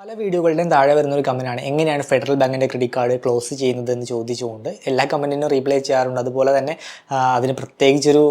പല വീഡിയോകളുടെയും താഴെ വരുന്ന ഒരു കമന്റാണ് എങ്ങനെയാണ് ഫെഡറൽ ബാങ്കിന്റെ ക്രെഡിറ്റ് കാർഡ് ക്ലോസ് ചെയ്യുന്നത് എന്ന് ചോദിച്ചുകൊണ്ട് എല്ലാ കമന്റിനും റീപ്ലൈ ചെയ്യാറുണ്ട്. അതുപോലെ തന്നെ അതിന് പ്രത്യേകിച്ചൊരു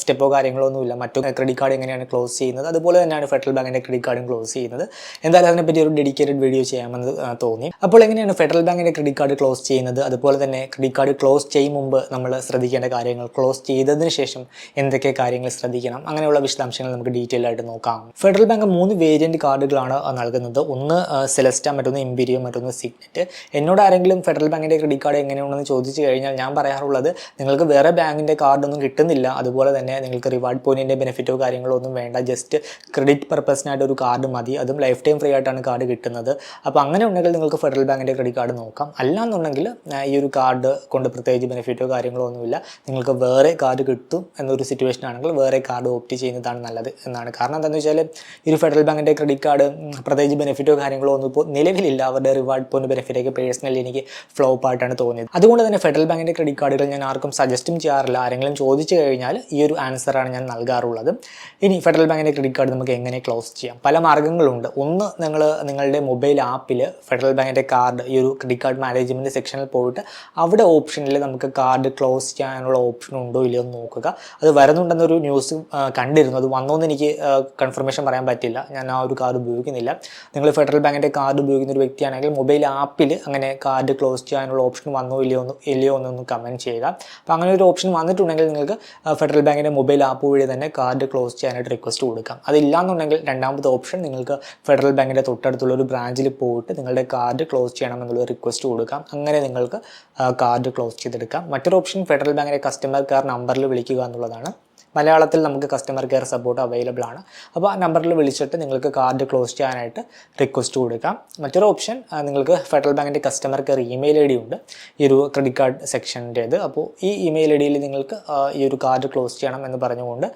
സ്റ്റെപ്പോ കാര്യങ്ങളോ ഒന്നുമില്ല. മറ്റു ക്രെഡിറ്റ് കാർഡ് എങ്ങനെയാണ് ക്ലോസ് ചെയ്യുന്നത്? അതുപോലെ തന്നെയാണ് ഫെഡറൽ ബാങ്കിന്റെ ക്രെഡിറ്റ് കാർഡും ക്ലോസ് ചെയ്യുന്നത്. എന്തായാലും അതിനെപ്പറ്റി ഒരു ഡെഡിക്കേറ്റഡ് വീഡിയോ ചെയ്യാമെന്ന് തോന്നി. അപ്പോൾ എങ്ങനെയാണ് ഫെഡറൽ ബാങ്കിന്റെ ക്രെഡിറ്റ് കാർഡ് ക്ലോസ് ചെയ്യുന്നത്? അതുപോലെ തന്നെ ക്രെഡിറ്റ് കാർഡ് ക്ലോസ് ചെയ്യും മുമ്പ് നമ്മൾ ശ്രദ്ധിക്കേണ്ട കാര്യങ്ങൾ ക്ലോസ് ചെയ്തതിന് ശേഷം എന്തൊക്കെ കാര്യങ്ങൾ ശ്രദ്ധിക്കണം? അങ്ങനെയുള്ള വിശദാംശങ്ങൾ നമുക്ക് ഡീറ്റെയിൽ ആയിട്ട് നോക്കാം. ഫെഡറൽ ബാങ്ക് മൂന്ന് വേരിയന്റ് കാർഡുകളാണ് നൽകുന്നത്. ഒന്ന് സെലസ്റ്റ മറ്റൊന്ന് ഇമ്പീരിയോ മറ്റൊന്ന് സിഗ്നറ്റ് എന്നോട് ആരെങ്കിലും ഫെഡറൽ ബാങ്കിന്റെ ക്രെഡിറ്റ് കാർഡ് എങ്ങനെയാണെന്ന് ചോദിച്ചു കഴിഞ്ഞാൽ ഞാൻ പറയാറുള്ളത് നിങ്ങൾക്ക് വേറെ ബാങ്കിന്റെ കാർഡൊന്നും കിട്ടുന്നില്ല. അതുപോലെ തന്നെ നിങ്ങൾക്ക് റിവാർഡ് പോയിന്റിന്റെ ബെനിഫിറ്റോ കാര്യങ്ങളോ ഒന്നും വേണ്ട. ജസ്റ്റ് ക്രെഡിറ്റ് പർപ്പസിനായിട്ട് ഒരു കാർഡ് മതി. അതും ലൈഫ് ടൈം ഫ്രീ ആയിട്ടാണ് കാർഡ് കിട്ടുന്നത്. അപ്പോൾ അങ്ങനെ ഉണ്ടെങ്കിൽ നിങ്ങൾക്ക് ഫെഡറൽ ബാങ്കിന്റെ ക്രെഡിറ്റ് കാർഡ് നോക്കാം. അല്ലാന്നുണ്ടെങ്കിൽ ഈ ഒരു കാർഡ് കൊണ്ട് പ്രത്യേകിച്ച് ബെനിഫിറ്റോ കാര്യങ്ങളോ ഒന്നുമില്ല. നിങ്ങൾക്ക് വേറെ കാർഡ് കിട്ടും എന്നൊരു സിറ്റുവേഷൻ ആണെങ്കിൽ വേറെ കാർഡ് ഓപ്റ്റ് ചെയ്യുന്നതാണ് നല്ലത് എന്നാണ്. കാരണം എന്താണെന്ന് വെച്ചാൽ ഈ ഒരു ഫെഡറൽ ബാങ്കിന്റെ ക്രെഡിറ്റ് കാർഡ് പ്രത്യേകിച്ച് ബെനിഫിറ്റോ കാര്യങ്ങളോ ഒന്നും ഇപ്പോൾ നിലവിലില്ല. അവരുടെ റിവാർഡ് പോയിന്റ് ബെനിഫിറ്റൊക്കെ പേഴ്സണലി എനിക്ക് ഫ്ലോപ്പ് ആയിട്ടാണ് തോന്നിയത്. അതുകൊണ്ട് തന്നെ ഫെഡറൽ ബാങ്കിന്റെ ക്രെഡിറ്റ് കാർഡുകൾ ഞാൻ ആർക്കും സജസ്റ്റും ചെയ്യാറില്ല. ആരെങ്കിലും ചോദിച്ചു കഴിഞ്ഞാൽ ഈ ഒരു ആൻസറാണ് ഞാൻ നൽകാറുള്ളത്. ഇനി ഫെഡറൽ ബാങ്കിന്റെ ക്രെഡിറ്റ് കാർഡ് നമുക്ക് എങ്ങനെ ക്ലോസ് ചെയ്യാം? പല മാർഗങ്ങളുണ്ട് ഒന്ന് നിങ്ങൾ നിങ്ങളുടെ മൊബൈൽ ആപ്പിൽ ഫെഡറൽ ബാങ്കിന്റെ കാർഡ് ഈ ഒരു ക്രെഡിറ്റ് കാർഡ് മാനേജ്മെന്റ് സെക്ഷനിൽ പോയിട്ട് അവിടെ ഓപ്ഷനിൽ നമുക്ക് കാർഡ് ക്ലോസ് ചെയ്യാനുള്ള ഓപ്ഷൻ ഉണ്ടോ ഇല്ലയോ എന്ന് നോക്കുക. അത് വരുന്നുണ്ടെന്നൊരു ന്യൂസ് കണ്ടിരുന്നു. അത് വന്നോന്ന് എനിക്ക് കൺഫർമേഷൻ പറയാൻ പറ്റില്ല. ഞാൻ ആ ഒരു കാർഡ് ഉപയോഗിക്കുന്നില്ല. നിങ്ങൾ ഫെഡറൽ ബാങ്കിന്റെ കാർഡ് ഉപയോഗിക്കുന്ന ഒരു വ്യക്തിയാണെങ്കിൽ മൊബൈൽ ആപ്പിൽ അങ്ങനെ കാർഡ് ക്ലോസ് ചെയ്യാനുള്ള ഓപ്ഷൻ വന്നോ ഇല്ലയോ എന്ന് ഇല്ലയോ എന്നൊന്ന് കമന്റ് ചെയ്യുക. അപ്പോൾ അങ്ങനെ ഒരു ഓപ്ഷൻ വന്നിട്ടുണ്ടെങ്കിൽ നിങ്ങൾക്ക് ഫെഡറൽ ബാങ്കിന്റെ മൊബൈൽ ആപ്പ് വഴി തന്നെ കാർഡ് ക്ലോസ് ചെയ്യാനായിട്ട് റിക്വസ്റ്റ് കൊടുക്കാം. അതില്ലാന്നുണ്ടെങ്കിൽ രണ്ടാമത്തെ ഓപ്ഷൻ നിങ്ങൾക്ക് ഫെഡറൽ ബാങ്കിന്റെ തൊട്ടടുത്തുള്ള ഒരു ബ്രാഞ്ചിൽ പോയിട്ട് നിങ്ങളുടെ കാർഡ് ക്ലോസ് ചെയ്യണമെന്നുള്ള റിക്വസ്റ്റ് കൊടുക്കാം. അങ്ങനെ നിങ്ങൾക്ക് കാർഡ് ക്ലോസ് ചെയ്തെടുക്കാം. മറ്റൊരു ഓപ്ഷൻ ഫെഡറൽ ബാങ്കിന്റെ കസ്റ്റമർ കെയർ നമ്പറിൽ വിളിക്കുക എന്നുള്ളതാണ്. മലയാളത്തിൽ നമുക്ക് കസ്റ്റമർ കെയർ സപ്പോർട്ട് അവൈലബിൾ ആണ്. അപ്പോൾ ആ നമ്പറിൽ വിളിച്ചിട്ട് നിങ്ങൾക്ക് കാർഡ് ക്ലോസ് ചെയ്യാനായിട്ട് റിക്വസ്റ്റ് കൊടുക്കാം. മറ്റൊരു ഓപ്ഷൻ നിങ്ങൾക്ക് ഫെഡറൽ ബാങ്കിന്റെ customer care email I D ഉണ്ട്. ഈ ഒരു ക്രെഡിറ്റ് കാർഡ് സെക്ഷന്റേത് അപ്പോൾ ഈ ഇമെയിൽ ഐ ഡിയിൽ നിങ്ങൾക്ക് ഈ ഒരു കാർഡ് ക്ലോസ് ചെയ്യണം എന്ന് പറഞ്ഞുകൊണ്ട്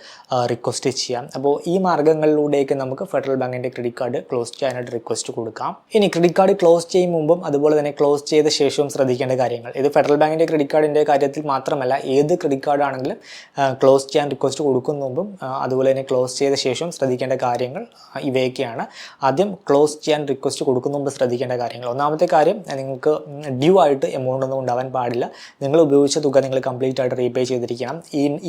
റിക്വസ്റ്റ് ചെയ്യാം. അപ്പോൾ ഈ മാർഗങ്ങളിലൂടെയൊക്കെ നമുക്ക് ഫെഡറൽ ബാങ്കിന്റെ ക്രെഡിറ്റ് കാർഡ് ക്ലോസ് ചെയ്യാനായിട്ട് റിക്വസ്റ്റ് കൊടുക്കാം. ഇനി ക്രെഡിറ്റ് കാർഡ് ക്ലോസ് ചെയ്യും മുമ്പും അതുപോലെ തന്നെ ക്ലോസ് ചെയ്ത ശേഷവും ശ്രദ്ധിക്കേണ്ട കാര്യങ്ങൾ. ഇത് ഫെഡറൽ ബാങ്കിന്റെ ക്രെഡിറ്റ് കാർഡിന്റെ കാര്യത്തിൽ മാത്രമല്ല ഏത് ക്രെഡിറ്റ് കാർഡാണെങ്കിലും ക്ലോസ് ചെയ്യാൻ റിക്വസ്റ്റ് കൊടുക്കുന്ന മുമ്പും അതുപോലെ തന്നെ ക്ലോസ് ചെയ്ത ശേഷം ശ്രദ്ധിക്കേണ്ട കാര്യങ്ങൾ ഇവയൊക്കെയാണ്. ആദ്യം ക്ലോസ് ചെയ്യാൻ റിക്വസ്റ്റ് കൊടുക്കുന്ന മുമ്പ് ശ്രദ്ധിക്കേണ്ട കാര്യങ്ങൾ. ഒന്നാമത്തെ കാര്യം നിങ്ങൾക്ക് ഡ്യൂ ആയിട്ട് എമൗണ്ട് ഒന്നും ഉണ്ടാവാൻ പാടില്ല. നിങ്ങൾ ഉപയോഗിച്ച തുക നിങ്ങൾ കംപ്ലീറ്റ് ആയിട്ട് റീപേ ചെയ്തിരിക്കണം.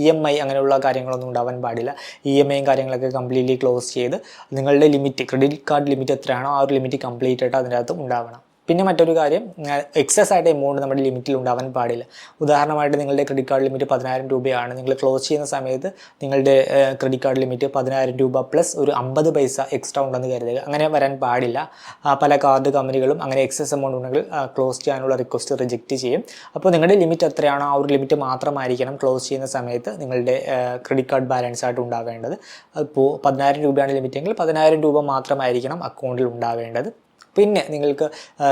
ഇ എം ഐ അങ്ങനെയുള്ള കാര്യങ്ങളൊന്നും ഉണ്ടാവാൻ പാടില്ല. ഇ എം ഐയും കാര്യങ്ങളൊക്കെ കംപ്ലീറ്റ്ലി ക്ലോസ് ചെയ്ത് നിങ്ങളുടെ ലിമിറ്റ് ക്രെഡിറ്റ് കാർഡ് ലിമിറ്റ് എത്രയാണോ ആ ഒരു ലിമിറ്റ് കംപ്ലീറ്റ് ആയിട്ട് അതിന്റെ അകത്ത് ഉണ്ടാവണം. പിന്നെ മറ്റൊരു കാര്യം എക്സസ് ആയിട്ട് എമൗണ്ട് നമ്മുടെ ലിമിറ്റിൽ ഉണ്ടാവാൻ പാടില്ല. ഉദാഹരണമായിട്ട് നിങ്ങളുടെ ക്രെഡിറ്റ് കാർഡ് ലിമിറ്റ് പതിനായിരം രൂപയാണ്. നിങ്ങൾ ക്ലോസ് ചെയ്യുന്ന സമയത്ത് നിങ്ങളുടെ ക്രെഡിറ്റ് കാർഡ് ലിമിറ്റ് പതിനായിരം രൂപ പ്ലസ് ഒരു അമ്പത് പൈസ എക്സ്ട്രാ ഉണ്ടെന്ന് കരുതുക. അങ്ങനെ വരാൻ പാടില്ല. പല കാർഡ് കമ്പനികളും അങ്ങനെ എക്സസ് എമൗണ്ട് ഉണ്ടെങ്കിൽ ക്ലോസ് ചെയ്യാനുള്ള റിക്വസ്റ്റ് റിജക്റ്റ് ചെയ്യും. അപ്പോൾ നിങ്ങളുടെ ലിമിറ്റ് എത്രയാണോ ആ ഒരു ലിമിറ്റ് മാത്രമായിരിക്കണം ക്ലോസ് ചെയ്യുന്ന സമയത്ത് നിങ്ങളുടെ ക്രെഡിറ്റ് കാർഡ് ബാലൻസ് ആയിട്ട് ഉണ്ടാവേണ്ടത്. അപ്പോൾ പതിനായിരം രൂപയാണ് ലിമിറ്റ് എങ്കിൽ പതിനായിരം രൂപ മാത്രമായിരിക്കണം അക്കൗണ്ടിൽ ഉണ്ടാവേണ്ടത്. പിന്നെ നിങ്ങൾക്ക്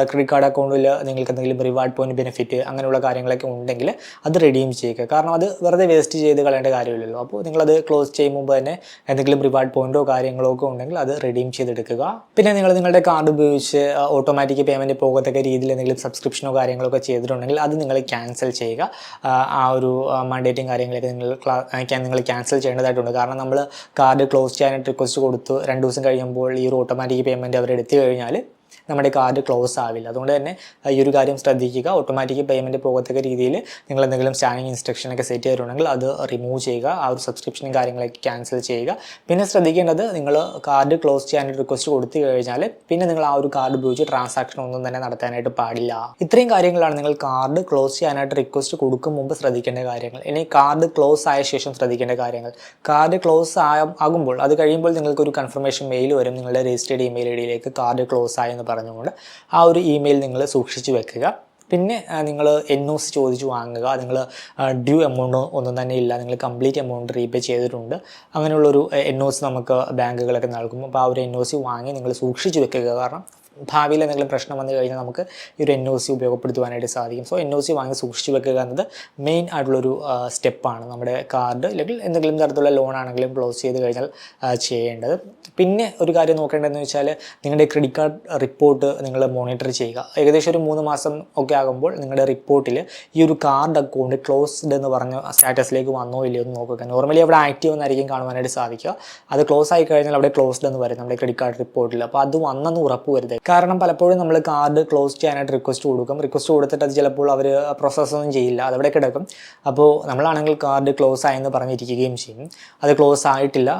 ക്രെഡിറ്റ് കാർഡ് അക്കൗണ്ടിൽ നിങ്ങൾക്ക് എന്തെങ്കിലും റിവാർഡ് പോയിന്റ് ബെനിഫിറ്റ് അങ്ങനെയുള്ള കാര്യങ്ങളൊക്കെ ഉണ്ടെങ്കിൽ അത് റിഡീം ചെയ്യുക. കാരണം അത് വെറുതെ വേസ്റ്റ് ചെയ്ത് കളയേണ്ട കാര്യമില്ലല്ലോ. അപ്പോൾ നിങ്ങളത് ക്ലോസ് ചെയ്യും മുമ്പ് തന്നെ എന്തെങ്കിലും റിവാർഡ് പോയിന്റോ കാര്യങ്ങളോ ഒക്കെ ഉണ്ടെങ്കിൽ അത് റിഡീം ചെയ്തെടുക്കുക. പിന്നെ നിങ്ങൾ നിങ്ങളുടെ കാർഡ് ഉപയോഗിച്ച് ഓട്ടോമാറ്റിക് പേയ്മെന്റ് പോകത്തക്ക രീതിയിൽ എന്തെങ്കിലും സബ്സ്ക്രിപ്ഷനോ കാര്യങ്ങളോ ഒക്കെ ചെയ്തിട്ടുണ്ടെങ്കിൽ അത് നിങ്ങൾ ക്യാൻസൽ ചെയ്യുക. ആ, ഒരു മണ്ടേറ്റും കാര്യങ്ങളൊക്കെ നിങ്ങൾ നിങ്ങൾ ക്യാൻസൽ ചെയ്യേണ്ടതായിട്ടുണ്ട്. കാരണം നമ്മൾ കാർഡ് ക്ലോസ് ചെയ്യാനായിട്ട് റിക്വസ്റ്റ് കൊടുത്തു രണ്ട് ദിവസം കഴിയുമ്പോൾ ഈ ഒരു ഓട്ടോമാറ്റിക് പേയ്മെന്റ് അവർ എടുത്തു കഴിഞ്ഞാൽ നമ്മുടെ കാർഡ് ക്ലോസ് ആവില്ല. അതുകൊണ്ട് തന്നെ ഈ ഒരു കാര്യം ശ്രദ്ധിക്കുക. ഓട്ടോമാറ്റിക് പേയ്മെന്റ് പോകത്തക്ക രീതിയിൽ നിങ്ങൾ എന്തെങ്കിലും സ്റ്റാൻഡിങ് ഇൻസ്ട്രക്ഷൻ ഒക്കെ സെറ്റ് ചെയ്തിട്ടുണ്ടെങ്കിൽ അത് റിമൂവ് ചെയ്യുക. ആ ഒരു സബ്സ്ക്രിപ്ഷനും കാര്യങ്ങളൊക്കെ ക്യാൻസൽ ചെയ്യുക. പിന്നെ ശ്രദ്ധിക്കേണ്ടത് നിങ്ങൾ കാർഡ് ക്ലോസ് ചെയ്യാനായിട്ട് റിക്വസ്റ്റ് കൊടുത്തു കഴിഞ്ഞാൽ പിന്നെ നിങ്ങൾ ആ ഒരു കാർഡ് ഉപയോഗിച്ച് ട്രാൻസാക്ഷൻ ഒന്നും തന്നെ നടത്താനായിട്ട് പാടില്ല. ഇത്രയും കാര്യങ്ങളാണ് നിങ്ങൾ കാർഡ് ക്ലോസ് ചെയ്യാനായിട്ട് റിക്വസ്റ്റ് കൊടുക്കും മുമ്പ് ശ്രദ്ധിക്കേണ്ട കാര്യങ്ങൾ. ഇനി കാർഡ് ക്ലോസ് ആയ ശേഷം ശ്രദ്ധിക്കേണ്ട കാര്യങ്ങൾ. കാർഡ് ക്ലോസ് ആകുമ്പോൾ അത് കഴിയുമ്പോൾ നിങ്ങൾക്ക് ഒരു കൺഫർമേഷൻ മെയിൽ വരും. നിങ്ങളുടെ രജിസ്റ്റേഡ് ഇമെയിൽ ഐ ഡിയിലേക്ക് കാർഡ് ക്ലോസ് ആയെന്ന് പറഞ്ഞുകൊണ്ട് ആ ഒരു ഇമെയിൽ നിങ്ങൾ സൂക്ഷിച്ചു വെക്കുക. പിന്നെ നിങ്ങൾ എൻ ഒ സി ചോദിച്ച് വാങ്ങുക. നിങ്ങൾ ഡ്യൂ എമൗണ്ട് ഒന്നും തന്നെ ഇല്ല. നിങ്ങൾ കംപ്ലീറ്റ് എമൗണ്ട് റീപേ ചെയ്തിട്ടുണ്ട്. അങ്ങനെയുള്ളൊരു എൻ ഒ സി നമുക്ക് ബാങ്കുകളൊക്കെ നൽകും. അപ്പോൾ ആ ഒരു എൻ ഒ സി വാങ്ങി നിങ്ങൾ സൂക്ഷിച്ച് വെക്കുക. കാരണം ഭാവിയിൽ എന്തെങ്കിലും പ്രശ്നം വന്നു കഴിഞ്ഞാൽ നമുക്ക് ഈ ഒരു എൻ ഒ സി ഉപയോഗപ്പെടുത്തുവാനായിട്ട് സാധിക്കും. സോ എൻ ഒ സി വാങ്ങി സൂക്ഷിച്ച് വെക്കുക എന്നത് മെയിൻ ആയിട്ടുള്ളൊരു സ്റ്റെപ്പാണ് നമ്മുടെ കാർഡ് അല്ലെങ്കിൽ എന്തെങ്കിലും തരത്തിലുള്ള ലോൺ ആണെങ്കിലും ക്ലോസ് ചെയ്ത് കഴിഞ്ഞാൽ ചെയ്യേണ്ടത്. പിന്നെ ഒരു കാര്യം നോക്കേണ്ടതെന്ന് വെച്ചാൽ നിങ്ങളുടെ ക്രെഡിറ്റ് കാർഡ് റിപ്പോർട്ട് നിങ്ങൾ മോണിറ്റർ ചെയ്യുക. ഏകദേശം ഒരു മൂന്ന് മാസം ഒക്കെ ആകുമ്പോൾ നിങ്ങളുടെ റിപ്പോർട്ടിൽ ഈ ഒരു കാർഡ് അക്കൗണ്ട് ക്ലോസ്ഡ് എന്ന് പറഞ്ഞ സ്റ്റാറ്റസിലേക്ക് വന്നോ ഇല്ലയോ എന്ന് നോക്കുക. നോർമലി അവിടെ ആക്റ്റീവ് എന്നായിരിക്കും കാണുവാനായിട്ട് സാധിക്കുക. അത് ക്ലോസ് ആയി കഴിഞ്ഞാൽ അവിടെ ക്ലോസ്ഡ് എന്ന് പറയും നമ്മുടെ ക്രെഡിറ്റ് കാർഡ് റിപ്പോർട്ടിൽ അപ്പോൾ അത് വന്നെന്ന് ഉറപ്പ് വരുത് കാരണം പലപ്പോഴും നമ്മൾ കാർഡ് ക്ലോസ് ചെയ്യാനായിട്ട് റിക്വസ്റ്റ് കൊടുക്കും. റിക്വസ്റ്റ് കൊടുത്തിട്ട് അത് ചിലപ്പോൾ അവർ പ്രോസസ്സൊന്നും ചെയ്യില്ല. അതവിടെ കിടക്കും. അപ്പോൾ നമ്മളാണെങ്കിൽ കാർഡ് ക്ലോസ് ആയെന്ന് പറഞ്ഞിരിക്കുകയും ചെയ്യും. അത് ക്ലോസ് ആയിട്ടില്ല.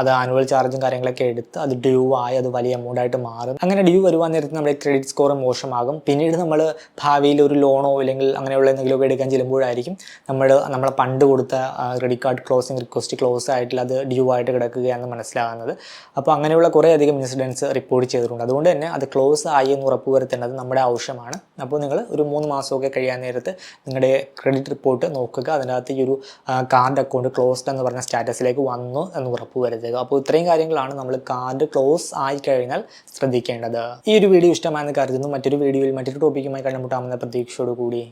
അത് ആനുവൽ ചാർജും കാര്യങ്ങളൊക്കെ എടുത്ത് അത് ഡ്യൂ ആയി അത് വലിയ എമൗണ്ട് ആയിട്ട് മാറും. അങ്ങനെ ഡ്യൂ വരുവാൻ നേരത്ത് നമ്മുടെ ക്രെഡിറ്റ് സ്കോർ മോശമാകും. പിന്നീട് നമ്മൾ ഭാവിയിൽ ഒരു ലോണോ അല്ലെങ്കിൽ അങ്ങനെയുള്ള എന്തെങ്കിലുമൊക്കെ എടുക്കാൻ ചെല്ലുമ്പോഴായിരിക്കും നമ്മൾ നമ്മളെ പണ്ട് കൊടുത്ത credit card closing request close ആയിട്ടില്ല. അത് ഡ്യൂ ആയിട്ട് കിടക്കുകയാണെന്ന് മനസ്സിലാകുന്നത്. അപ്പോൾ അങ്ങനെയുള്ള കുറേ അധികം ഇൻസിഡൻസ് റിപ്പോർട്ട് ചെയ്തിട്ടുണ്ട്. അതുകൊണ്ട് തന്നെ അത് ക്ലോസ് ആയി എന്ന് ഉറപ്പുവരുത്തേണ്ടത് നമ്മുടെ ആവശ്യമാണ്. അപ്പോൾ നിങ്ങൾ ഒരു മൂന്ന് മാസമൊക്കെ കഴിയാൻ നേരത്ത് നിങ്ങളുടെ ക്രെഡിറ്റ് റിപ്പോർട്ട് നോക്കുക. അതിനകത്ത് ഈ ഒരു കാർഡ് അക്കൗണ്ട് ക്ലോസ്ഡ് എന്ന് പറഞ്ഞ സ്റ്റാറ്റസിലേക്ക് വന്നു എന്ന് ഉറപ്പ് വരുത്തുക അപ്പോൾ ഇത്രയും കാര്യങ്ങളാണ് നമ്മൾ കാർഡ് ക്ലോസ് ആയി കഴിഞ്ഞാൽ ശ്രദ്ധിക്കേണ്ടത്. ഈ ഒരു വീഡിയോ ഇഷ്ടമായെന്ന് കരുതുന്നു. മറ്റൊരു വീഡിയോയിൽ മറ്റൊരു ടോപ്പിക്കുമായി കണ്ടുമുട്ടാമെന്ന പ്രതീക്ഷയോടുകൂടി.